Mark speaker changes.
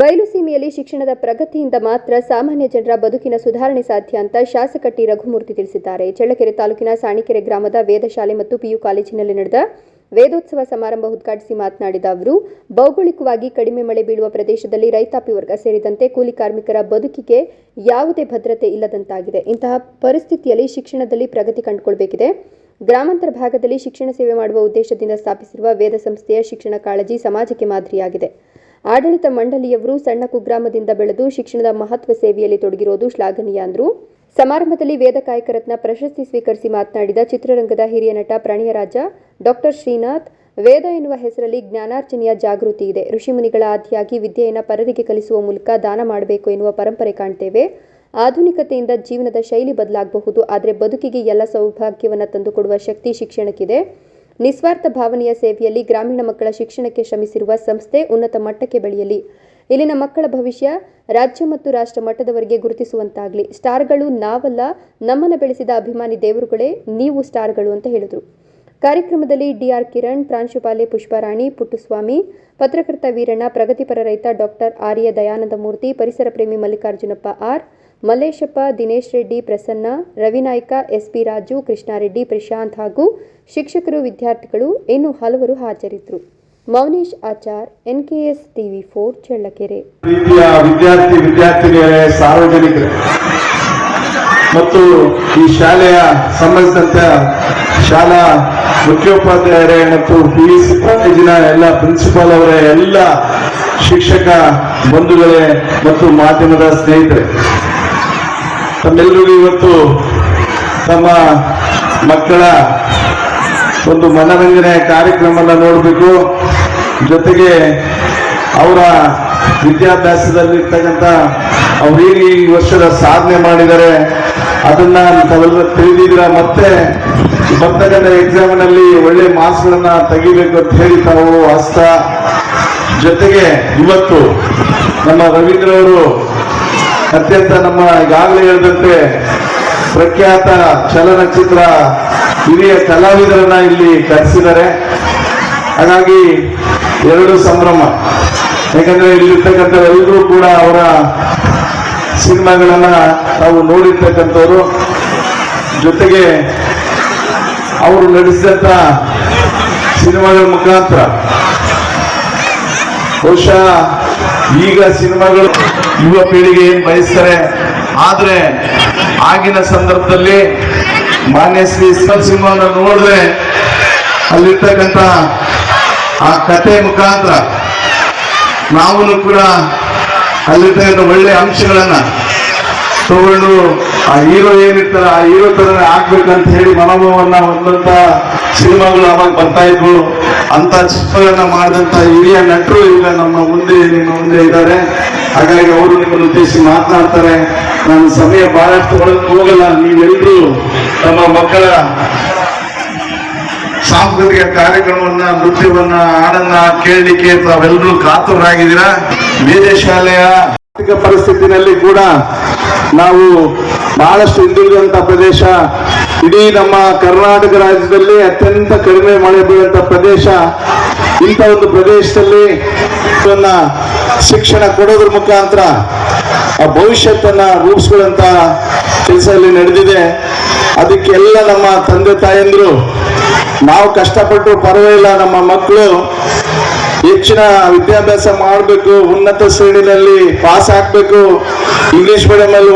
Speaker 1: ಬಯಲು ಸೀಮೆಯಲ್ಲಿ ಶಿಕ್ಷಣದ ಪ್ರಗತಿಯಿಂದ ಮಾತ್ರ ಸಾಮಾನ್ಯ ಜನರ ಬದುಕಿನ ಸುಧಾರಣೆ ಸಾಧ್ಯ ಅಂತ ಶಾಸಕ ಟಿ. ರಘುಮೂರ್ತಿ ತಿಳಿಸಿದ್ದಾರೆ. ಚಳ್ಳಕೆರೆ ತಾಲೂಕಿನ ಸಾಣಿಕೆರೆ ಗ್ರಾಮದ ವೇದಶಾಲೆ ಮತ್ತು ಪಿಯು ಕಾಲೇಜಿನಲ್ಲಿ ನಡೆದ ವೇದೋತ್ಸವ ಸಮಾರಂಭ ಉದ್ಘಾಟಿಸಿ ಮಾತನಾಡಿದ ಅವರು, ಭೌಗೋಳಿಕವಾಗಿ ಕಡಿಮೆ ಮಳೆ ಬೀಳುವ ಪ್ರದೇಶದಲ್ಲಿ ರೈತಾಪಿ ವರ್ಗ ಸೇರಿದಂತೆ ಕೂಲಿ ಕಾರ್ಮಿಕರ ಬದುಕಿಗೆ ಯಾವುದೇ ಭದ್ರತೆ ಇಲ್ಲದಂತಾಗಿದೆ. ಇಂತಹ ಪರಿಸ್ಥಿತಿಯಲ್ಲಿ ಶಿಕ್ಷಣದಲ್ಲಿ ಪ್ರಗತಿ ಕಂಡುಕೊಳ್ಬೇಕಿದೆ. ಗ್ರಾಮಾಂತರ ಭಾಗದಲ್ಲಿ ಶಿಕ್ಷಣ ಸೇವೆ ಮಾಡುವ ಉದ್ದೇಶದಿಂದ ಸ್ಥಾಪಿಸಿರುವ ವೇದ ಸಂಸ್ಥೆಯ ಶಿಕ್ಷಣ ಕಾಳಜಿ ಸಮಾಜಕ್ಕೆ ಮಾದರಿಯಾಗಿದೆ. ಆಡಳಿತ ಮಂಡಳಿಯವರು ಸಣ್ಣ ಕುಗ್ರಾಮದಿಂದ ಬೆಳೆದು ಶಿಕ್ಷಣದ ಮಹತ್ವ ಸೇವೆಯಲ್ಲಿ ತೊಡಗಿರೋದು ಶ್ಲಾಘನೀಯ ಅಂದರು. ಸಮಾರಂಭದಲ್ಲಿ ವೇದ ಕಾಯಕರತ್ನ ಪ್ರಶಸ್ತಿ ಸ್ವೀಕರಿಸಿ ಮಾತನಾಡಿದ ಚಿತ್ರರಂಗದ ಹಿರಿಯ ನಟ ಪ್ರಣಯರಾಜ ಡಾಕ್ಟರ್ ಶ್ರೀನಾಥ್, ವೇದ ಎನ್ನುವ ಹೆಸರಲ್ಲಿ ಜ್ಞಾನಾರ್ಜನೆಯ ಜಾಗೃತಿ ಇದೆ. ಋಷಿಮುನಿಗಳ ಆದಿಯಾಗಿ ವಿದ್ಯೆಯನ್ನು ಪರರಿಗೆ ಕಲಿಸುವ ಮೂಲಕ ದಾನ ಮಾಡಬೇಕು ಎನ್ನುವ ಪರಂಪರೆ ಕಾಣ್ತೇವೆ. ಆಧುನಿಕತೆಯಿಂದ ಜೀವನದ ಶೈಲಿ ಬದಲಾಗಬಹುದು, ಆದರೆ ಬದುಕಿಗೆ ಎಲ್ಲ ಸೌಭಾಗ್ಯವನ್ನು ತಂದುಕೊಡುವ ಶಕ್ತಿ ಶಿಕ್ಷಣಕ್ಕಿದೆ. ನಿಸ್ವಾರ್ಥ ಭಾವನೆಯ ಸೇವೆಯಲ್ಲಿ ಗ್ರಾಮೀಣ ಮಕ್ಕಳ ಶಿಕ್ಷಣಕ್ಕೆ ಶ್ರಮಿಸಿರುವ ಸಂಸ್ಥೆ ಉನ್ನತ ಮಟ್ಟಕ್ಕೆ ಬೆಳೆಯಲಿ. ಇಲ್ಲಿನ ಮಕ್ಕಳ ಭವಿಷ್ಯ ರಾಜ್ಯ ಮತ್ತು ರಾಷ್ಟ್ರ ಮಟ್ಟದವರೆಗೆ ಗುರುತಿಸುವಂತಾಗಲಿ. ಸ್ಟಾರ್ಗಳು ನಾವಲ್ಲ, ನಮ್ಮನ್ನು ಬೆಳೆಸಿದ ಅಭಿಮಾನಿ ದೇವರುಗಳೇ ನೀವು ಸ್ಟಾರ್ಗಳು ಅಂತ ಹೇಳಿದರು. ಕಾರ್ಯಕ್ರಮದಲ್ಲಿ ಡಿಆರ್ ಕಿರಣ್, ಪ್ರಾಂಶುಪಾಲೆ ಪುಷ್ಪರಾಣಿ, ಪುಟ್ಟುಸ್ವಾಮಿ, ಪತ್ರಕರ್ತ ವೀರಣ್ಣ, ಪ್ರಗತಿಪರ ರೈತ ಡಾಕ್ಟರ್ ಆರ್ಯ ದಯಾನಂದ ಮೂರ್ತಿ ಪರಿಸರ ಪ್ರೇಮಿ Mallikarjunappa R Malleshappa, Dinesh Reddy, Prasanna Ravinayka S P Raju, Krishnareddy, Prashanth ಹಾಗೂ ಶಿಕ್ಷಕರು, ವಿದ್ಯಾರ್ಥಿಗಳು, ಇನ್ನು ಹಲವರು ಹಾಜರಿದ್ದರು. Mounesh Achar, N K S TV four Challakere.
Speaker 2: ವಿದ್ಯಾರ್ಥಿ ವಿದ್ಯಾರ್ಥಿನಿಯರೇ ಸಾರ್ವಜನಿಕರೇ, ಮತ್ತು ಈ ಶಾಲೆಯ ಸಂಬಂಧಿಸಿದಂತೆ ಶಾಲಾ ಮುಖ್ಯೋಪಾಧ್ಯಾಯರೇ ಮತ್ತು ಪಿ ಎಲ್ಲ ಪ್ರಿನ್ಸಿಪಾಲ್ ಅವರೇ, ಎಲ್ಲ ಶಿಕ್ಷಕ ಬಂಧುಗಳೇ ಮತ್ತು ಮಾಧ್ಯಮದ ಸ್ನೇಹಿತರೆ ತಮ್ಮೆಲ್ಲರಿಗೂ ಇವತ್ತು ತಮ್ಮ ಮಕ್ಕಳ ಒಂದು ಮನರಂಜನೆ ಕಾರ್ಯಕ್ರಮನ ನೋಡಬೇಕು. ಜೊತೆಗೆ ಅವರ ವಿದ್ಯಾಭ್ಯಾಸದಲ್ಲಿರ್ತಕ್ಕಂಥ ಅವ್ರೇನು ಈ ವರ್ಷದ ಸಾಧನೆ ಮಾಡಿದ್ದಾರೆ ಅದನ್ನ ತಾವೆಲ್ಲ ತಿಳಿದಿದ್ದೀರ? ಮತ್ತೆ ಬರ್ತಕ್ಕಂಥ ಎಕ್ಸಾಮಿನಲ್ಲಿ ಒಳ್ಳೆ ಮಾರ್ಕ್ಸ್ಗಳನ್ನ ತೆಗಿಬೇಕು ಅಂತ ಹೇಳಿ ತಾವು ಹಸ್ತ ಜೊತೆಗೆ ಇವತ್ತು ನಮ್ಮ ರವೀಂದ್ರ ಅವರು ಅತ್ಯಂತ ನಮ್ಮ ಈಗಾಗಲೇ ಹೇಳಿದಂತೆ ಪ್ರಖ್ಯಾತ ಚಲನಚಿತ್ರ ಹಿರಿಯ ಕಲಾವಿದರನ್ನ ಇಲ್ಲಿ ಕರೆಸಿದ್ದಾರೆ. ಹಾಗಾಗಿ ಎರಡು ಸಂಭ್ರಮ. ಯಾಕಂದ್ರೆ ಇಲ್ಲಿರ್ತಕ್ಕಂಥ ಎಲ್ಲರೂ ಕೂಡ ಅವರ ಸಿನಿಮಾಗಳನ್ನ ನಾವು ನೋಡಿರ್ತಕ್ಕಂಥವ್ರು. ಜೊತೆಗೆ ಅವರು ನಡೆಸಿದಂತ ಸಿನಿಮಾಗಳ ಮುಖಾಂತರ ಬಹುಶಃ ಈಗ ಸಿನಿಮಾಗಳು ಯುವ ಪೀಳಿಗೆ ಏನು ಬಯಸ್ತಾರೆ? ಆದರೆ ಆಗಿನ ಸಂದರ್ಭದಲ್ಲಿ ಮಾನ್ಯ ಶ್ರೀ ಸಿನಿಮಾನ ನೋಡಿದ್ರೆ ಅಲ್ಲಿರ್ತಕ್ಕಂಥ ಆ ಕತೆ ಮುಖಾಂತರ ನಾವು ಕೂಡ ಅಲ್ಲಿರ್ತಕ್ಕಂಥ ಒಳ್ಳೆ ಅಂಶಗಳನ್ನ ತಗೊಂಡು ಆ ಹೀರೋ ಏನಿರ್ತಾರ ಆ ಹೀರೋ ಥರನೇ ಆಗ್ಬೇಕಂತ ಹೇಳಿ ಮನೋಭಾವವನ್ನು ಹೊಂದಂತ ಸಿನಿಮಾಗಳು ಅವಾಗ ಬರ್ತಾ ಇದ್ವು. ಅಂತ ಚಿತ್ರಗಳನ್ನ ಮಾಡಿದಂತ ಹಿರಿಯ ನಟರು ಈಗ ನಮ್ಮ ಮುಂದೆ, ನಿಮ್ಮ ಮುಂದೆ ಇದ್ದಾರೆ. ಹಾಗಾಗಿ ಅವರು ನಿಮ್ಮನ್ನು ಉದ್ದೇಶಿಸಿ ಮಾತನಾಡ್ತಾರೆ. ನಾನು ಸಮಯ ಬಹಳಷ್ಟು ಒಳಗೆ ಹೋಗಲ್ಲ. ನೀವೆಲ್ಲರೂ ನಮ್ಮ ಮಕ್ಕಳ ಸಾಂಸ್ಕೃತಿಕ ಕಾರ್ಯಕ್ರಮವನ್ನ, ನೃತ್ಯವನ್ನ, ಹಾಡನ್ನ ಕೇಳಲಿಕ್ಕೆ ತಾವೆಲ್ಲರೂ ಕಾತುರಾಗಿದ್ದೀರಾ? ಬೇರೆ ಶಾಲೆಯ ಆರ್ಥಿಕ ಪರಿಸ್ಥಿತಿನಲ್ಲಿ ಕೂಡ ನಾವು ಬಹಳಷ್ಟು ಹಿಂದುಳಿದಂತ ಪ್ರದೇಶ ಇಡೀ ನಮ್ಮ ಕರ್ನಾಟಕ ರಾಜ್ಯದಲ್ಲಿ ಅತ್ಯಂತ ಕಡಿಮೆ ಮಳೆ ಬೀಳುವಂತ ಪ್ರದೇಶ, ಇಂಥ ಒಂದು ಪ್ರದೇಶದಲ್ಲಿ ಶಿಕ್ಷಣ ಕೊಡೋದ್ರ ಮುಖಾಂತರ ಆ ಭವಿಷ್ಯತ್ತನ್ನ ರೂಪಿಸ್ಕೊಳ್ಳುವಂತ ಕೆಲಸ ಇಲ್ಲಿ ನಡೆದಿದೆ ಅದಕ್ಕೆಲ್ಲ ನಮ್ಮ ತಂದೆ ತಾಯಂದ್ರು, ನಾವು ಕಷ್ಟಪಟ್ಟು ಪರವಾಗಿಲ್ಲ, ನಮ್ಮ ಮಕ್ಕಳು ಹೆಚ್ಚಿನ ವಿದ್ಯಾಭ್ಯಾಸ ಮಾಡಬೇಕು, ಉನ್ನತ ಶ್ರೇಣಿಯಲ್ಲಿ ಪಾಸ್ ಆಗ್ಬೇಕು, ಇಂಗ್ಲಿಷ್ ಮೀಡಿಯಂ ಅಲ್ಲಿ